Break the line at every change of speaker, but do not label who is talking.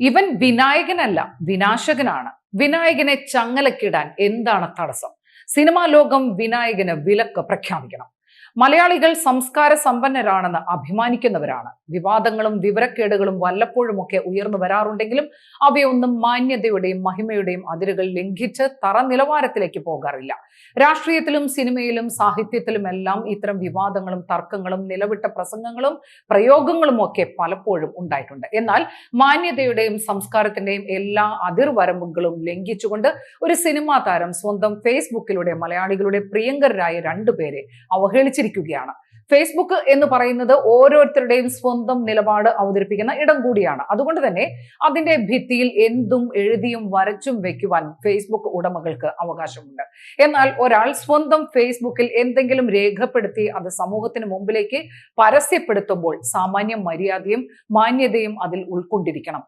ഇവൻ വിനായകനല്ല വിനാശകനാണ്. വിനായകനെ ചങ്ങലക്കിടാൻ എന്താണ് തടസ്സം? സിനിമാ ലോകം വിനായകന് വിലക്ക് പ്രഖ്യാപിക്കണം. മലയാളികൾ സംസ്കാര സമ്പന്നരാണെന്ന് അഭിമാനിക്കുന്നവരാണ്. വിവാദങ്ങളും വിവരക്കേടുകളും വല്ലപ്പോഴുമൊക്കെ ഉയർന്നു വരാറുണ്ടെങ്കിലും അവയൊന്നും മാന്യതയുടെയും മഹിമയുടെയും അതിരുകൾ ലംഘിച്ച് തറ നിലവാരത്തിലേക്ക് പോകാറില്ല. രാഷ്ട്രീയത്തിലും സിനിമയിലും സാഹിത്യത്തിലും എല്ലാം ഇത്തരം വിവാദങ്ങളും തർക്കങ്ങളും നിലവിട്ട പ്രസംഗങ്ങളും പ്രയോഗങ്ങളും ഒക്കെ പലപ്പോഴും ഉണ്ടായിട്ടുണ്ട്. എന്നാൽ മാന്യതയുടെയും സംസ്കാരത്തിന്റെയും എല്ലാ അതിർവരമ്പുകളും ലംഘിച്ചുകൊണ്ട് ഒരു സിനിമാ താരം സ്വന്തം ഫേസ്ബുക്കിലൂടെ മലയാളികളുടെ പ്രിയങ്കരായ രണ്ടുപേരെ അവഹേളിച്ചിരിക്കുകയാണ് ഫേസ്ബുക്ക് എന്ന് പറയുന്നത് ഓരോരുത്തരുടെയും സ്വന്തം നിലപാട് അവതരിപ്പിക്കുന്ന ഇടം കൂടിയാണ്. അതുകൊണ്ട് തന്നെ അതിന്റെ ഭിത്തിയിൽ എന്തും എഴുതിയും വരച്ചും വെക്കുവാൻ ഫേസ്ബുക്ക് ഉടമകൾക്ക് അവകാശമുണ്ട്. എന്നാൽ ഒരാൾ സ്വന്തം ഫേസ്ബുക്കിൽ എന്തെങ്കിലും രേഖപ്പെടുത്തി അത് സമൂഹത്തിന് മുമ്പിലേക്ക് പരസ്യപ്പെടുത്തുമ്പോൾ സാമാന്യ മര്യാദയും മാന്യതയും അതിൽ ഉൾക്കൊണ്ടിരിക്കണം.